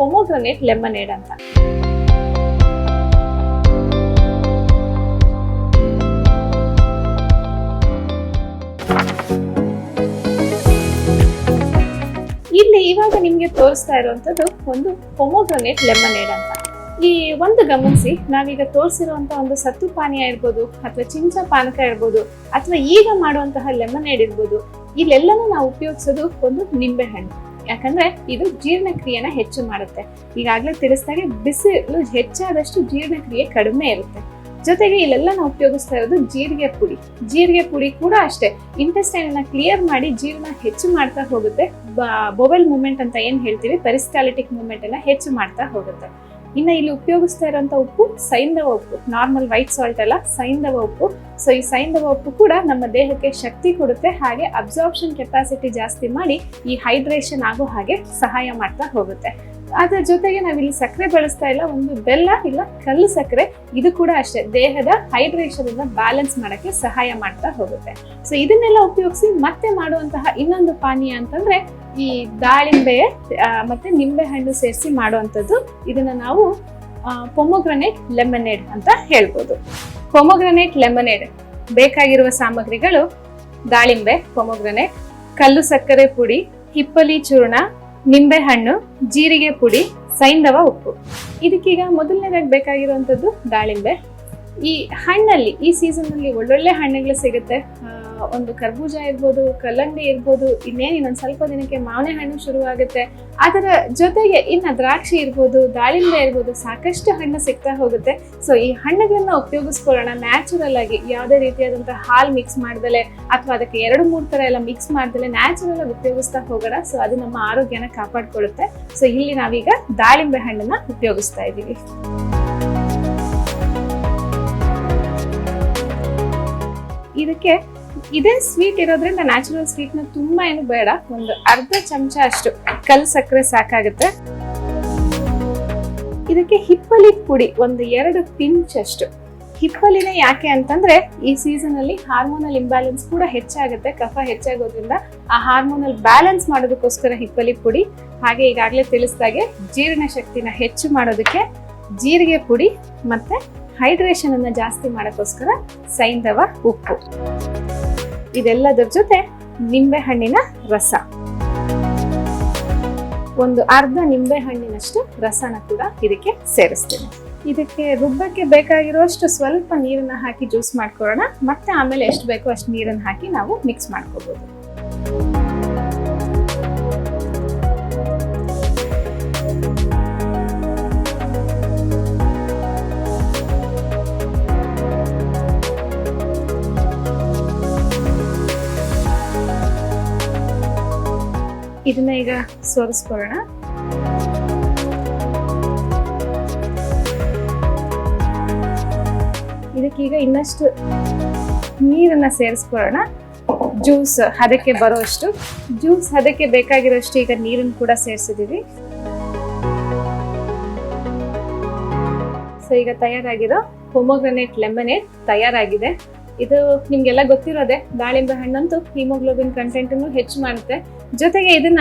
ಪೊಮೊಗ್ರನೇಟ್ lemonade ಅಂತ. ಇಲ್ಲಿ ಇವಾಗ ನಿಮ್ಗೆ ತೋರಿಸ್ತಾ ಇರುವಂತದ್ದು ಒಂದು ಪೊಮೋಗ್ರನೇಟ್ ಲೆಮನೇಡ್ ಅಂತ. ಈ ಒಂದು ಗಮನಿಸಿ, ನಾವೀಗ ತೋರಿಸಿರುವಂತ ಒಂದು ಸತ್ತು ಪಾನೀಯ ಇರ್ಬೋದು, ಅಥವಾ ಚಿಂಚ ಪಾನಕ ಇರ್ಬೋದು, ಅಥವಾ ಈಗ ಮಾಡುವಂತಹ ಲೆಮನೇಡ್ ಇರ್ಬೋದು, ಇಲ್ಲೆಲ್ಲನೂ ನಾವು ಉಪಯೋಗಿಸೋದು ಒಂದು ನಿಂಬೆ ಹಣ್ಣು ಯಾಕಂದ್ರೆ ಇದು ಜೀರ್ಣಕ್ರಿಯೆನ ಹೆಚ್ಚು ಮಾಡುತ್ತೆ. ಈಗಾಗಲೇ ತಿಳಿಸಿದಾಗೆ ಬಿಸಿಲು ಹೆಚ್ಚಾದಷ್ಟು ಜೀರ್ಣಕ್ರಿಯೆ ಕಡಿಮೆ ಇರುತ್ತೆ. ಜೊತೆಗೆ ಇಲ್ಲೆಲ್ಲ ನಾವು ಉಪಯೋಗಿಸ್ತಾ ಇರೋದು ಜೀರಿಗೆ ಪುಡಿ. ಜೀರಿಗೆ ಪುಡಿ ಕೂಡ ಅಷ್ಟೇ. ಇಂಟೆಸ್ಟೈನ್ ಕ್ಲಿಯರ್ ಮಾಡಿ ಜೀರ್ಣ ಹೆಚ್ಚು ಮಾಡ್ತಾ ಹೋಗುತ್ತೆ. ಬೊಬೆಲ್ ಮೂಮೆಂಟ್ ಅಂತ ಏನ್ ಹೇಳ್ತೀವಿ? ಪೆರಿಸ್ಟಾಲಿಟಿಕ್ ಮೂಮೆಂಟ್ ಅನ್ನ ಹೆಚ್ಚು ಮಾಡ್ತಾ ಹೋಗುತ್ತೆ. ಇನ್ನ ಇಲ್ಲಿ ಉಪಯೋಗಿಸ್ತಾ ಇರೋಂಥ ಉಪ್ಪು ಸೈಂಧವ ಉಪ್ಪು ನಾರ್ಮಲ್ ವೈಟ್ ಸಾಲ್ಟ್ ಅಲ್ಲ ಸೈಂಧವ ಉಪ್ಪು. ಸೊ ಈ ಸೈಂಧವ ಉಪ್ಪು ಕೂಡ ನಮ್ಮ ದೇಹಕ್ಕೆ ಶಕ್ತಿ ಕೊಡುತ್ತೆ, ಹಾಗೆ ಅಬ್ಸಾರ್ಪ್ಷನ್ ಕೆಪಾಸಿಟಿ ಜಾಸ್ತಿ ಮಾಡಿ ಈ ಹೈಡ್ರೇಷನ್ ಆಗೋ ಹಾಗೆ ಸಹಾಯ ಮಾಡ್ತಾ ಹೋಗುತ್ತೆ. ಅದರ ಜೊತೆಗೆ ನಾವಿಲ್ಲಿ ಸಕ್ಕರೆ ಬಳಸ್ತಾ ಇಲ್ಲ, ಒಂದು ಬೆಲ್ಲ ಇಲ್ಲ, ಕಲ್ಲು ಸಕ್ಕರೆ. ಇದು ಕೂಡ ಅಷ್ಟೇ. ದೇಹದ ಹೈಡ್ರೇಷನ್ ಅನ್ನ ಬ್ಯಾಲೆನ್ಸ್ ಮಾಡಕ್ಕೆ ಸಹಾಯ ಮಾಡ್ತಾ ಹೋಗುತ್ತೆ. ಸೊ ಇದನ್ನೆಲ್ಲ ಉಪಯೋಗಿಸಿ ಮತ್ತೆ ಮಾಡುವಂತಹ ಇನ್ನೊಂದು ಪಾನೀಯ ಅಂತಂದ್ರೆ ಈ ದಾಳಿಂಬೆ ಮತ್ತೆ ನಿಂಬೆ ಹಣ್ಣು ಸೇರಿಸಿ ಮಾಡುವಂಥದ್ದು. ಇದನ್ನ ನಾವು ಪೊಮೊಗ್ರನೇಟ್ ಲೆಮನೇಡ್ ಅಂತ ಹೇಳ್ಬೋದು. ಪೊಮೊಗ್ರನೇಟ್ ಲೆಮನೇಡ್ ಬೇಕಾಗಿರುವ ಸಾಮಗ್ರಿಗಳು ದಾಳಿಂಬೆ ಪೊಮೊಗ್ರನೇಟ್ ಕಲ್ಲು ಸಕ್ಕರೆ ಪುಡಿ, ಹಿಪ್ಪಲಿ ಚೂರ್ಣ ನಿಂಬೆ ಹಣ್ಣು ಜೀರಿಗೆ ಪುಡಿ ಸೈಂಧವ ಉಪ್ಪು. ಇದಕ್ಕೀಗ ಮೊದಲನೇದಾಗಿ ಬೇಕಾಗಿರುವಂಥದ್ದು ದಾಳಿಂಬೆ. ಈ ಹಣ್ಣಲ್ಲಿ, ಈ ಸೀಸನ್ ಅಲ್ಲಿ ಒಳ್ಳೊಳ್ಳೆ ಹಣ್ಣುಗಳು ಸಿಗುತ್ತೆ. ಒಂದು ಕರ್ಬೂಜ ಇರ್ಬೋದು, ಕಲ್ಲಂಗಡಿ ಇರ್ಬೋದು, ಇನ್ನೇನು ಇನ್ನೊಂದು ಸ್ವಲ್ಪ ದಿನಕ್ಕೆ ಮಾವಿನ ಹಣ್ಣು ಶುರುವಾಗುತ್ತೆ ಅದರ ಜೊತೆಗೆ ಇನ್ನು ದ್ರಾಕ್ಷಿ ಇರ್ಬೋದು, ದಾಳಿಂಬೆ ಇರ್ಬೋದು ಸಾಕಷ್ಟು ಹಣ್ಣು ಸಿಗ್ತಾ ಹೋಗುತ್ತೆ. ಸೊ ಈ ಹಣ್ಣುಗಳನ್ನ ಉಪಯೋಗಿಸ್ಕೊಳ್ಳೋಣ. ನ್ಯಾಚುರಲ್ ಆಗಿ ಯಾವುದೇ ರೀತಿಯಾದಂತಹ ಹಾಲು ಮಿಕ್ಸ್ ಮಾಡ್ದಲೆ ಅಥವಾ ಅದಕ್ಕೆ ಎರಡು, ಮೂರು ಥರ ಎಲ್ಲ ಮಿಕ್ಸ್ ಮಾಡ್ದಲೆ ನ್ಯಾಚುರಲ್ ಆಗಿ ಉಪಯೋಗಿಸ್ತಾ ಹೋಗೋಣ. ಸೊ ಅದು ನಮ್ಮ ಆರೋಗ್ಯನ ಕಾಪಾಡ್ಕೊಳ್ಳುತ್ತೆ. ಸೊ ಇಲ್ಲಿ ನಾವೀಗ ದಾಳಿಂಬೆ ಹಣ್ಣನ್ನ ಉಪಯೋಗಿಸ್ತಾ ಇದ್ದೀವಿ. ಇದಕ್ಕೆ ಇದೇ ಸ್ವೀಟ್ ಇರೋದ್ರಿಂದ ನ್ಯಾಚುರಲ್ ಸ್ವೀಟ್ನ ತುಂಬಾ ಏನು ಬೇಡ, ಒಂದು ಅರ್ಧ ಚಮಚ ಅಷ್ಟು ಕಲ್ ಸಕ್ಕರೆ ಸಾಕಾಗುತ್ತೆ. ಇದಕ್ಕೆ ಹಿಪ್ಪಲಿ ಪುಡಿ ಒಂದು ಎರಡು ಪಿಂಚ್ ಅಷ್ಟು. ಹಿಪ್ಪಲಿನ ಯಾಕೆ ಅಂತಂದ್ರೆ ಈ ಸೀಸನ್ ಅಲ್ಲಿ ಹಾರ್ಮೋನಲ್ ಇಂಬ್ಯಾಲೆನ್ಸ್ ಕೂಡ ಹೆಚ್ಚಾಗುತ್ತೆ, ಕಫ ಹೆಚ್ಚಾಗೋದ್ರಿಂದ ಆ ಹಾರ್ಮೋನಲ್ ಬ್ಯಾಲೆನ್ಸ್ ಮಾಡೋದಕ್ಕೋಸ್ಕರ ಹಿಪ್ಪಲಿ ಪುಡಿ. ಹಾಗೆ ಈಗಾಗಲೇ ತಿಳಿಸಿದಾಗೆ ಜೀರ್ಣ ಶಕ್ತಿನ ಹೆಚ್ಚು ಮಾಡೋದಕ್ಕೆ ಜೀರಿಗೆ ಪುಡಿ ಮತ್ತೆ ಹೈಡ್ರೇಷನ್ ಅನ್ನ ಜಾಸ್ತಿ ಮಾಡೋಕ್ಕೋಸ್ಕರ ಸೈಂಧವ ಉಪ್ಪು. ಇದೆಲ್ಲದರ ಜೊತೆ ನಿಂಬೆ ಹಣ್ಣಿನ ರಸ. ಒಂದು ಅರ್ಧ ನಿಂಬೆ ಹಣ್ಣಿನಷ್ಟು ರಸನ ಕೂಡ ಇದಕ್ಕೆ ಸೇರಿಸ್ತೇನೆ. ಇದಕ್ಕೆ ರುಬ್ಬಕ್ಕೆ ಬೇಕಾಗಿರುವಷ್ಟು ಸ್ವಲ್ಪ ನೀರನ್ನ ಹಾಕಿ ಜ್ಯೂಸ್ ಮಾಡ್ಕೊಳ್ಳೋಣ. ಮತ್ತೆ ಆಮೇಲೆ ಎಷ್ಟು ಬೇಕೋ ಅಷ್ಟು ನೀರನ್ನ ಹಾಕಿ ನಾವು ಮಿಕ್ಸ್ ಮಾಡ್ಕೋಬಹುದು ಇದನ್ನ ಈಗ ಸೋರಿಸ್ಕೊಳ್ಳೋಣ. ಇದಕ್ಕೀಗ ಇನ್ನಷ್ಟು ನೀರನ್ನ ಸೇರಿಸ್ಕೊಳ್ಳೋಣ. ಜ್ಯೂಸ್ ಅದಕ್ಕೆ ಬರೋಷ್ಟು ಜ್ಯೂಸ್ ಅದಕ್ಕೆ ಬೇಕಾಗಿರೋಷ್ಟು ಈಗ ನೀರನ್ನು ಕೂಡ ಸೇರಿಸಿದೀವಿ ಸೊ ಈಗ ತಯಾರಾಗಿರೋ ಹೊಮೋಗ್ರನೇಟ್ ಲೆಮನೇಟ್ ತಯಾರಾಗಿದೆ. ಇದು ನಿಮ್ಗೆಲ್ಲ ಗೊತ್ತಿರೋದೆ, ದಾಳಿಂಬೆ ಹಣ್ಣಂತೂ ಹಿಮೋಗ್ಲೋಬಿನ್ ಕಂಟೆಂಟ್ ಹೆಚ್ಚು ಮಾಡುತ್ತೆ. ಜೊತೆಗೆ ಇದನ್ನ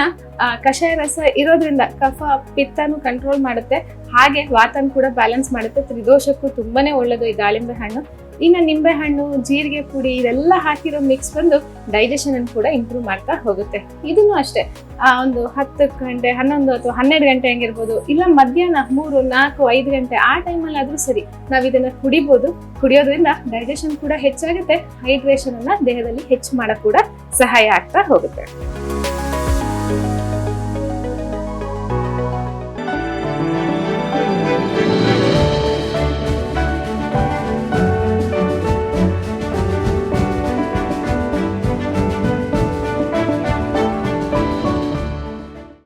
ಕಷಾಯ ರಸ ಇರೋದ್ರಿಂದ ಕಫ, ಪಿತ್ತನು ಕಂಟ್ರೋಲ್ ಮಾಡುತ್ತೆ. ಹಾಗೆ ವಾತನ ಕೂಡ ಬ್ಯಾಲೆನ್ಸ್ ಮಾಡುತ್ತೆ. ತ್ರಿದೋಷಕ್ಕೂ ತುಂಬಾನೇ ಒಳ್ಳೇದು ಈ ದಾಳಿಂಬೆ ಹಣ್ಣು. ಇನ್ನು ನಿಂಬೆ ಹಣ್ಣು, ಜೀರಿಗೆ ಪುಡಿ ಇದೆಲ್ಲ ಹಾಕಿರೋ ಮಿಕ್ಸ್ ಬಂದು ಡೈಜೆಷನ್ ಅನ್ನು ಕೂಡ ಇಂಪ್ರೂವ್ ಮಾಡ್ತಾ ಹೋಗುತ್ತೆ. ಇದನ್ನು ಅಷ್ಟೇ, ಆ ಒಂದು ಹತ್ತು ಗಂಟೆ, ಹನ್ನೊಂದು ಅಥವಾ ಹನ್ನೆರಡು ಗಂಟೆ ಹಂಗಿರ್ಬೋದು, ಇಲ್ಲ ಮಧ್ಯಾಹ್ನ ಮೂರು, ನಾಲ್ಕು, ಐದು ಗಂಟೆ ಆ ಟೈಮಲ್ಲಿ ಆದರೂ ಸರಿ ನಾವು ಇದನ್ನ ಕುಡಿಬೋದು. ಕುಡಿಯೋದ್ರಿಂದ ಡೈಜೆಷನ್ ಕೂಡ ಹೆಚ್ಚಾಗುತ್ತೆ ಹೈಡ್ರೇಷನ್ ಅನ್ನ ದೇಹದಲ್ಲಿ ಹೆಚ್ಚು ಮಾಡಕ್ ಕೂಡ ಸಹಾಯ ಆಗ್ತಾ ಹೋಗುತ್ತೆ.